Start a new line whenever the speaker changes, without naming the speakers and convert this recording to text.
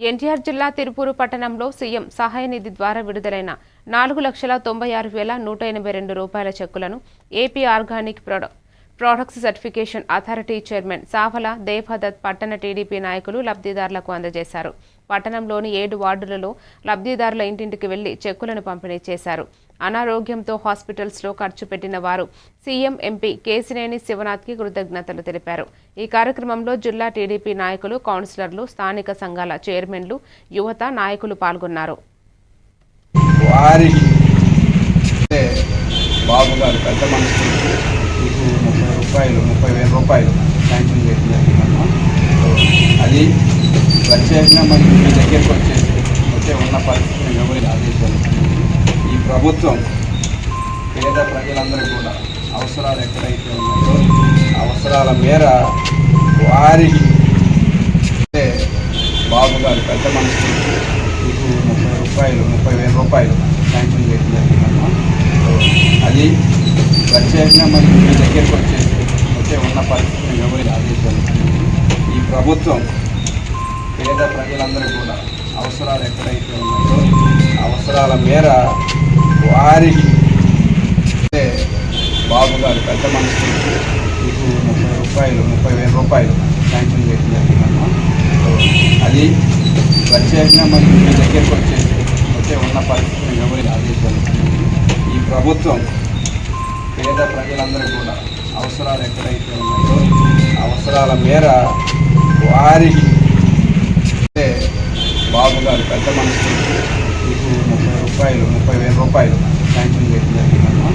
ఎన్టీఆర్ జిల్లా తిరుపూరు పట్టణంలో సీఎం సహాయ నిధి ద్వారా విడుదలైన నాలుగు లక్షల తొంభై ఆరు వేల నూట ఎనభై రెండు రూపాయల చెక్కులను ఏపీ ఆర్గానిక్ ప్రొడ ప్రొడక్ట్స్ సర్టిఫికేషన్ అథారిటీ చైర్మన్ సాఫల దేవదత్ పట్టణ టీడీపీ నాయకులు లబ్ధిదారులకు అందజేశారు. పట్టణంలోని ఏడు వార్డులలో లబ్ధిదారుల ఇంటింటికి వెళ్ళి చెక్కులను పంపిణీ చేశారు. అనారోగ్యంతో హాస్పిటల్స్లో ఖర్చు పెట్టిన వారు. సీఎం ఎంపీ కేసినేని శివనాథ్కి కృతజ్ఞతలు తెలిపారు. ఈ కార్యక్రమంలో జిల్లా టీడీపీ నాయకులు కౌన్సిలర్లు స్థానిక సంఘాల చైర్మన్లు యువత నాయకులు పాల్గొన్నారు.
బాబు గారు పెద్ద మనిషి. మీకు ముప్పై రూపాయలు ముప్పై వేల రూపాయలు శాంక్షన్ చేయడం జరిగిందమ్మా. అది ప్రత్యేకంగా మరి మీ దగ్గరికి వచ్చేసి వచ్చే ఉన్న పరిస్థితిని వివరి ఆదేశాలు ప్రభుత్వం పేద ప్రజలందరూ కూడా అవసరాలు ఎక్కడైతే ఉన్నాయో అవసరాల మేర వారికి బాబు గారు పెద్ద మనసు మీకు ముప్పై రూపాయలు ముప్పై వేల రూపాయలు శాంక్షన్ చేయడం జరిగిందమ్మా. అది ప్రత్యేకంగా మరి మీ దగ్గరికి వచ్చేసి వచ్చే ఉన్న పరిస్థితిని ఎవరిని ఆదేశాలు ఈ ప్రభుత్వం పేద ప్రజలందరూ కూడా అవసరాలు ఎక్కడైతే ఉన్నాయో అవసరాల మేర వారికి బాబు గారు పెద్ద మనిషి. మీకు ముప్పై రూపాయలు ముప్పై వేల రూపాయలు శాంక్షన్ చేయడం జరిగిందమ్మా. అది ప్రత్యేకంగా మరి మీ దగ్గరికి వచ్చేసి వచ్చే ఉన్న పరిస్థితిని ఎవరికి ఆదేశాలు ఈ ప్రభుత్వం పేద ప్రజలందరూ కూడా అవసరాలు ఎక్కడైతే ఉన్నాయో అవసరాల మేర వారికి బాబు గారు పెద్ద మనిషి. మీకు ముప్పై రూపాయలు ముప్పై వేల రూపాయలు. శాంక్షన్ చేయడం జరిగిందమ్మా